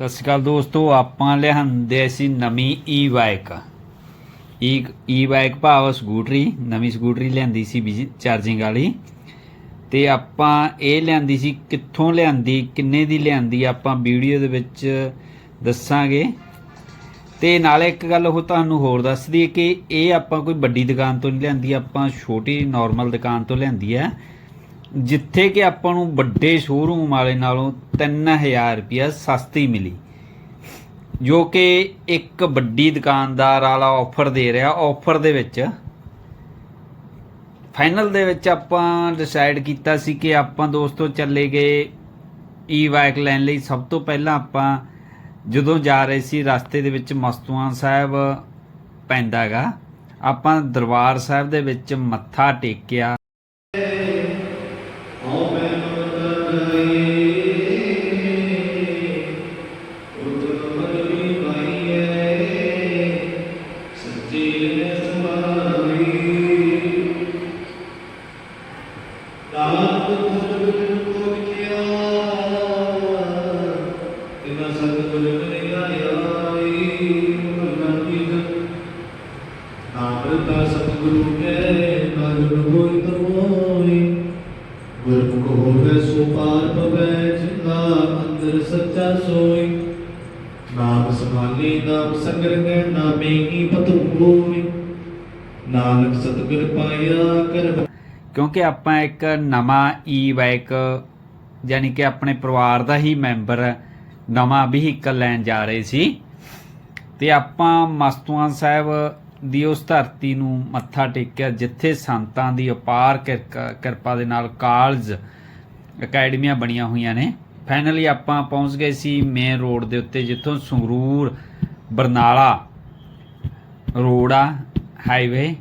ਸਤਿ ਸ਼੍ਰੀ ਅਕਾਲ ਦੋਸਤੋ, ਆਪਾਂ ਲਿਆਂਦੇ ਸੀ ਨਵੀਂ ਈ ਬਾਈਕ ਈ ਈ ਬਾਈਕ ਭਾਵ ਸਕੂਟਰੀ, ਨਵੀਂ ਸਕੂਟਰੀ ਲਿਆਂਦੀ ਸੀ ਬਿਜ਼ੀ ਚਾਰਜਿੰਗ ਵਾਲੀ। ਤੇ ਆਪਾਂ ਇਹ ਲਿਆਂਦੀ ਸੀ, ਕਿੱਥੋਂ ਲਿਆਂਦੀ, ਕਿੰਨੇ ਦੀ ਲਿਆਂਦੀ, ਆਪਾਂ ਵੀਡੀਓ ਦੇ ਵਿੱਚ ਦੱਸਾਂਗੇ। ਤੇ ਨਾਲੇ ਇੱਕ ਗੱਲ ਉਹ ਤੁਹਾਨੂੰ ਹੋਰ ਦੱਸ ਦਈਏ ਕਿ ਇਹ ਆਪਾਂ ਕੋਈ ਵੱਡੀ ਦੁਕਾਨ ਤੋਂ ਨਹੀਂ ਲਿਆਂਦੀ, ਆਪਾਂ ਛੋਟੀ ਨਾਰਮਲ ਦੁਕਾਨ ਤੋਂ ਲਿਆਂਦੀ ਹੈ। ਜਿੱਥੇ ਕਿ ਆਪਾਂ ਨੂੰ ਵੱਡੇ ਸ਼ੋਰੂਮ ਵਾਲੇ ਨਾਲੋਂ 3000 ਰੁਪਇਆ ਸਸਤੀ ਮਿਲੀ। ਜੋ ਕਿ ਇੱਕ ਵੱਡੀ ਦੁਕਾਨਦਾਰ ਵਾਲਾ ਆਫਰ ਦੇ ਰਿਹਾ। ਆਫਰ ਦੇ ਵਿੱਚ ਫਾਈਨਲ ਦੇ ਵਿੱਚ ਆਪਾਂ ਡਿਸਾਈਡ ਕੀਤਾ ਸੀ ਕਿ ਆਪਾਂ ਦੋਸਤੋ ਚੱਲੇ ਗਏ ਈ ਬਾਈਕ ਲੈਣ ਲਈ। ਸਭ ਤੋਂ ਪਹਿਲਾਂ ਆਪਾਂ ਜਦੋਂ ਜਾ ਰਹੇ ਸੀ, ਰਸਤੇ ਦੇ ਵਿੱਚ ਮਸਤੂਆਂ ਸਾਹਿਬ ਪੈਂਦਾਗਾ ਆਪਾਂ ਦਰਬਾਰ ਸਾਹਿਬ ਦੇ ਵਿੱਚ ਮੱਥਾ ਟੇਕਿਆ। ਨਾਨਕ ਸਤਿਗੁਰ ਪਾਇਆ ਕਰ ਕਿਉਂਕਿ ਆਪਾਂ ਇੱਕ ਨਵਾਂ ਈ ਬਾਈਕ ਯਾਨੀ ਕਿ ਆਪਣੇ ਪਰਿਵਾਰ ਦਾ ਹੀ ਮੈਂਬਰ ਨਵਾਂ ਵਹੀਕਲ ਲੈਣ ਜਾ ਰਹੇ ਸੀ। ਤੇ ਆਪਾਂ ਮਸਤੂਆਂ ਸਾਹਿਬ ਦੀ ਉਸ ਧਰਤੀ ਨੂੰ ਮੱਥਾ ਟੇਕਿਆ, ਜਿੱਥੇ ਸੰਤਾਂ ਦੀ ਅਪਾਰ ਕਿਰਕ- ਕਿਰਪਾ ਦੇ ਨਾਲ ਕਾਲਜ, ਅਕੈਡਮੀਆਂ ਬਣੀਆਂ ਹੋਈਆਂ ਨੇ। ਫਾਈਨਲੀ ਆਪਾਂ ਪਹੁੰਚ ਗਏ ਸੀ ਮੇਨ ਰੋਡ ਦੇ ਉੱਤੇ, ਜਿੱਥੋਂ ਸੰਗਰੂਰ, ਬਰਨਾਲਾ ਰੋਡ ਆ ਹਾਈਵੇ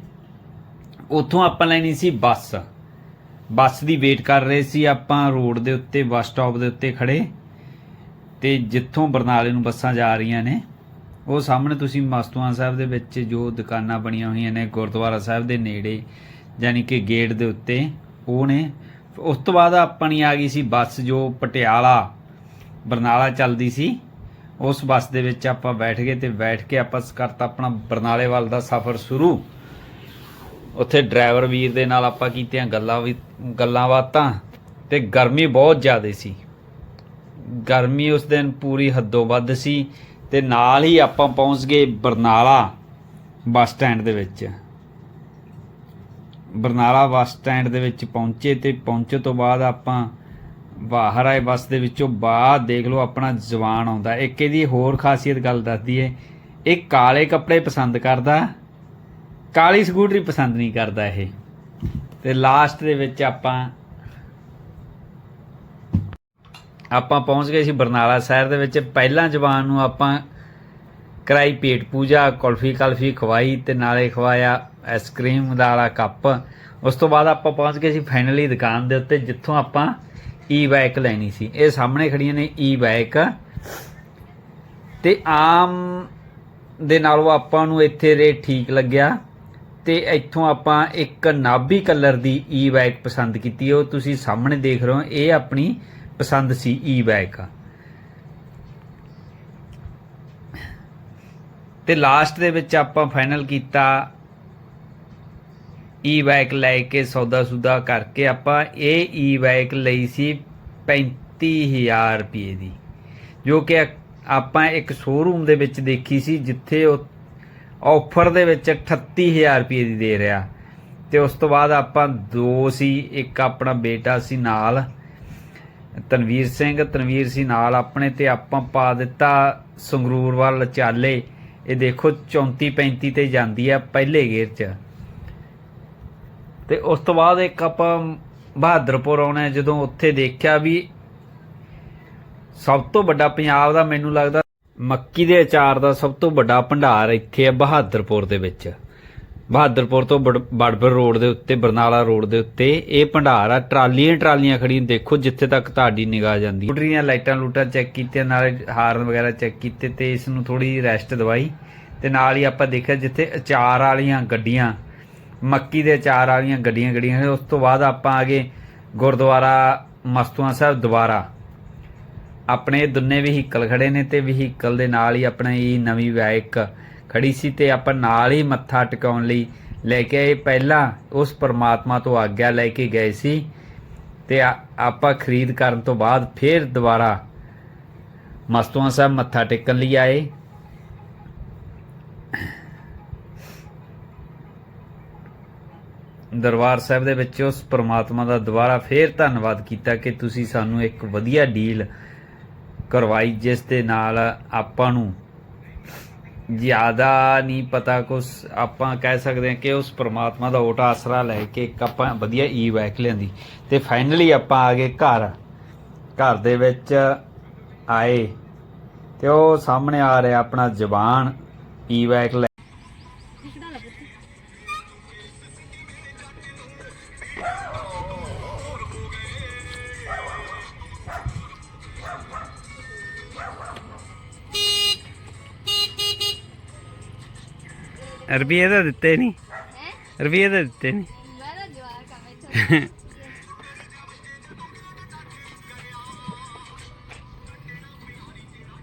ਉੱਥੋਂ ਆਪਾਂ ਲੈਣੀ ਸੀ ਬੱਸ। ਬੱਸ ਦੀ ਵੇਟ ਕਰ ਰਹੇ ਸੀ ਆਪਾਂ ਰੋਡ ਦੇ ਉੱਤੇ, ਬੱਸ ਸਟਾਪ ਦੇ ਉੱਤੇ ਖੜੇ। ਤੇ ਜਿੱਥੋਂ ਬਰਨਾਲੇ ਨੂੰ ਬੱਸਾਂ ਜਾ ਰਹੀਆਂ ਨੇ, ਉਹ ਸਾਹਮਣੇ ਤੁਸੀਂ ਮਸਤੂਆਂ ਸਾਹਿਬ ਦੇ ਵਿੱਚ ਜੋ ਦੁਕਾਨਾਂ ਬਣੀਆਂ ਹੋਈਆਂ ਨੇ, ਗੁਰਦੁਆਰਾ ਸਾਹਿਬ ਦੇ ਨੇੜੇ, ਯਾਨੀ ਕਿ ਗੇਟ ਦੇ ਉੱਤੇ, ਉਹ ਨੇ। ਉਸ ਤੋਂ ਬਾਅਦ ਆਪਣੀ ਆ ਗਈ ਸੀ ਬੱਸ ਜੋ ਪਟਿਆਲਾ, ਬਰਨਾਲਾ ਚੱਲਦੀ ਸੀ। ਉਸ ਬੱਸ ਦੇ ਵਿੱਚ ਆਪਾਂ ਬੈਠ ਗਏ ਤੇ ਬੈਠ ਕੇ ਆਪਾਂ ਕਰਤਾ ਆਪਣਾ ਬਰਨਾਲੇ ਵੱਲ ਦਾ ਸਫ਼ਰ ਸ਼ੁਰੂ। ਉੱਥੇ ਡਰਾਈਵਰ ਵੀਰ ਦੇ ਨਾਲ ਆਪਾਂ ਕੀਤੀਆਂ ਗੱਲਾਂ ਵੀ, ਗੱਲਾਂ ਬਾਤਾਂ, ਤੇ ਗਰਮੀ ਬਹੁਤ ਜ਼ਿਆਦਾ ਸੀ। ਗਰਮੀ ਉਸ ਦਿਨ ਪੂਰੀ ਹੱਦੋਂ ਵੱਧ ਸੀ, ਤੇ ਨਾਲ ਹੀ ਆਪਾਂ ਪਹੁੰਚ ਗਏ ਬਰਨਾਲਾ ਬੱਸ ਸਟੈਂਡ ਦੇ ਵਿੱਚ। ਬਰਨਾਲਾ ਬੱਸ ਸਟੈਂਡ ਦੇ ਵਿੱਚ ਪਹੁੰਚੇ, ਤੇ ਪਹੁੰਚੇ ਤੋਂ ਬਾਅਦ ਆਪਾਂ ਬਾਹਰ ਆਏ ਬੱਸ ਦੇ ਵਿੱਚੋਂ ਬਾਅਦ ਦੇਖ ਲਓ ਆਪਣਾ ਜਵਾਨ ਆਉਂਦਾ। ਇੱਕ ਇਹਦੀ ਹੋਰ ਖਾਸੀਅਤ ਗੱਲ ਦੱਸਦੀ ਏ, ਇਹ ਕਾਲੇ ਕੱਪੜੇ ਪਸੰਦ ਕਰਦਾ ਕਾਲੀ ਸਕੂਟਰੀ ਪਸੰਦ ਨਹੀਂ ਕਰਦਾ ਇਹ। ਤੇ ਲਾਸਟ ਦੇ ਵਿੱਚ ਆਪਾਂ ਆਪਾਂ ਪਹੁੰਚ ਗਏ ਸੀ ਬਰਨਾਲਾ ਸ਼ਹਿਰ ਦੇ ਵਿੱਚ। ਪਹਿਲਾਂ ਜਵਾਨ ਨੂੰ ਆਪਾਂ ਕਰਾਈ ਪੇਟ ਪੂਜਾ, ਕੁਲਫੀ ਕਲਫੀ ਖਵਾਈ ਤੇ ਨਾਲੇ ਖਵਾਇਆ ਆਈਸਕ੍ਰੀਮ ਦਾ ਵਾਲਾ ਕੱਪ। ਉਸ ਤੋਂ ਬਾਅਦ ਆਪਾਂ ਪਹੁੰਚ ਗਏ ਸੀ ਫਾਈਨਲੀ ਦੁਕਾਨ ਦੇ ਉੱਤੇ, ਜਿੱਥੋਂ ਆਪਾਂ ਈ ਬਾਈਕ ਲੈਣੀ ਸੀ। ਇਹ ਸਾਹਮਣੇ ਖੜੀਆਂ ਨੇ ਈ ਬਾਈਕ ਤੇ ਆਮ ਦੇ ਨਾਲੋਂ ਆਪਾਂ ਨੂੰ ਇੱਥੇ ਰੇਟ ਠੀਕ ਲੱਗਿਆ। ਤੇ ਇੱਥੋਂ ਆਪਾਂ ਇੱਕ ਨਾਭੀ ਕਲਰ ਦੀ ਈ ਬਾਈਕ ਪਸੰਦ ਕੀਤੀ ਉਹ ਤੁਸੀਂ ਸਾਹਮਣੇ ਦੇਖ ਰਹੇ ਹੋ, ਇਹ ਆਪਣੀ ਪਸੰਦ ਸੀ ਈ ਬਾਈਕ ਤੇ ਲਾਸਟ ਦੇ ਵਿੱਚ ਆਪਾਂ ਫਾਈਨਲ ਕੀਤਾ ਈ ਬਾਈਕ ਲੈ ਕੇ ਸੌਦਾ ਸੁਦਾ ਕਰਕੇ ਆਪਾਂ ਇਹ ਈ ਬਾਈਕ ਲਈ ਸੀ 35000 ਰੁਪਏ ਦੀ। ਜੋ ਕਿ ਆਪਾਂ ਇੱਕ ਸ਼ੋਰੂਮ ਦੇ ਵਿੱਚ ਦੇਖੀ ਸੀ, ਜਿੱਥੇ ਉਹ ਆਫਰ ਦੇ ਵਿੱਚ 38000 ਰੁਪਏ ਦੀ ਦੇ ਰਿਹਾ। ਤੇ ਉਸ ਤੋਂ ਬਾਅਦ ਆਪਾਂ ਦੋ ਸੀ ਇੱਕ ਆਪਣਾ ਬੇਟਾ ਸੀ ਨਾਲ। ਤਨਵੀਰ ਸਿੰਘ ਤਨਵੀਰ ਸੀ ਨਾਲ ਆਪਣੇ ਤੇ ਆਪਾਂ ਪਾ ਦਿੱਤਾ ਸੰਗਰੂਰ ਵੱਲ ਚਾਲੇ। ਇਹ ਦੇਖੋ 34 35 ਤੇ ਜਾਂਦੀ ਆ ਪਹਿਲੇ ਗੇਅਰ 'ਚ। ਤੇ ਉਸ ਤੋਂ ਬਾਅਦ ਇੱਕ ਆਪਾਂ ਬਹਾਦਰਪੁਰ ਆਉਣਾ ਹੈ, ਜਦੋਂ ਉੱਥੇ ਦੇਖਿਆ ਵੀ ਸਭ ਤੋਂ ਵੱਡਾ ਪੰਜਾਬ ਦਾ ਮੈਨੂੰ ਲੱਗਦਾ ਮੱਕੀ ਦੇ ਅਚਾਰ ਦਾ ਸਭ ਤੋਂ ਵੱਡਾ ਭੰਡਾਰ ਇੱਥੇ ਹੈ ਬਹਾਦਰਪੁਰ ਦੇ ਵਿੱਚ। ਬਹਾਦਰਪੁਰ ਤੋਂ ਬੜ- ਬੜਬੜ ਰੋਡ ਦੇ ਉੱਤੇ, ਬਰਨਾਲਾ ਰੋਡ ਦੇ ਉੱਤੇ ਇਹ ਭੰਡਾਰ ਆ। ਟਰਾਲੀਆਂ ਟਰਾਲੀਆਂ ਖੜੀਆਂ ਦੇਖੋ ਜਿੱਥੇ ਤੱਕ ਤੁਹਾਡੀ ਨਿਗਾਹ ਜਾਂਦੀ। ਹੈ ਲਾਈਟਾਂ ਲੂਟਾਂ ਚੈੱਕ ਕੀਤੀਆਂ, ਨਾਲੇ ਹਾਰਨ ਵਗੈਰਾ ਚੈੱਕ ਕੀਤੇ ਤੇ ਇਸ ਨੂੰ ਥੋੜੀ ਰੈਸਟ ਦਵਾਈ। ਤੇ ਨਾਲ ਹੀ ਆਪਾਂ ਦੇਖਿਆ ਜਿੱਥੇ ਅਚਾਰ ਵਾਲੀਆਂ ਗੱਡੀਆਂ, ਮੱਕੀ ਦੇ ਅਚਾਰ ਵਾਲੀਆਂ ਗੱਡੀਆਂ ਗੱਡੀਆਂ ਉਸ ਤੋਂ ਬਾਅਦ ਆਪਾਂ ਆ ਗਏ ਗੁਰਦੁਆਰਾ ਮਸਤੂਆਂ ਸਾਹਿਬ ਦੁਬਾਰਾ। ਆਪਣੇ ਦੁੰਨੇ ਵਹੀਕਲ ਖੜੇ ਨੇ ਤੇ ਵਹੀਕਲ ਦੇ ਨਾਲ ਹੀ ਆਪਣਾ ਇਹ ਨਵੀਂ ਬਾਈਕ ਖੜੀ ਸੀ ਤੇ ਆਪਾਂ ਨਾਲ ਹੀ ਮੱਥਾ ਟਿਕਾਉਣ ਲਈ ਲੈ ਕੇ ਆਏ। ਪਹਿਲਾਂ ਉਸ ਪਰਮਾਤਮਾ ਤੋਂ ਆਗਿਆ ਲੈ ਕੇ ਗਏ ਸੀ ਤੇ ਆਪਾਂ ਖਰੀਦ ਕਰਨ ਤੋਂ ਬਾਅਦ ਫੇਰ ਦੁਬਾਰਾ ਮਸਤੂਆਂ ਸਾਹਿਬ ਮੱਥਾ ਟੇਕਣ ਲਈ ਆਏ। ਦਰਬਾਰ ਸਾਹਿਬ ਦੇ ਵਿੱਚ ਉਸ ਪ੍ਰਮਾਤਮਾ ਦਾ ਦੁਬਾਰਾ ਫੇਰ ਧੰਨਵਾਦ ਕੀਤਾ ਕਿ ਤੁਸੀਂ ਸਾਨੂੰ ਇੱਕ ਵਧੀਆ ਡੀਲ ਕਰਵਾਈ, ਜਿਸ ਦੇ ਨਾਲ ਆਪਾਂ ਨੂੰ ਜ਼ਿਆਦਾ ਨਹੀਂ ਪਤਾ ਕੁਛ, ਆਪਾਂ ਕਹਿ ਸਕਦੇ ਹਾਂ ਕਿ ਉਸ ਪ੍ਰਮਾਤਮਾ ਦਾ ਓਟ ਆਸਰਾ ਲੈ ਕੇ ਇੱਕ ਆਪਾਂ ਵਧੀਆ ਈ ਬੈਕ ਲਿਆਂਦੀ। ਤੇ ਫਾਈਨਲੀ ਆਪਾਂ ਆ ਗਏ ਘਰ। ਘਰ ਦੇ ਵਿੱਚ ਆਏ ਤੇ ਉਹ ਸਾਹਮਣੇ ਆ ਰਿਹਾ ਆਪਣਾ ਜ਼ਬਾਨ ਈ ਬਾਈਕ ਲੈ ਰੁਪਈਏ ਤਾਂ ਦਿੱਤੇ ਨਹੀਂ ਰੁਪਈਏ ਤਾਂ ਦਿੱਤੇ ਨਹੀਂ ਮੈਂ ਤਾਂ ਜਵਾਕ ਆ ਮੈਂ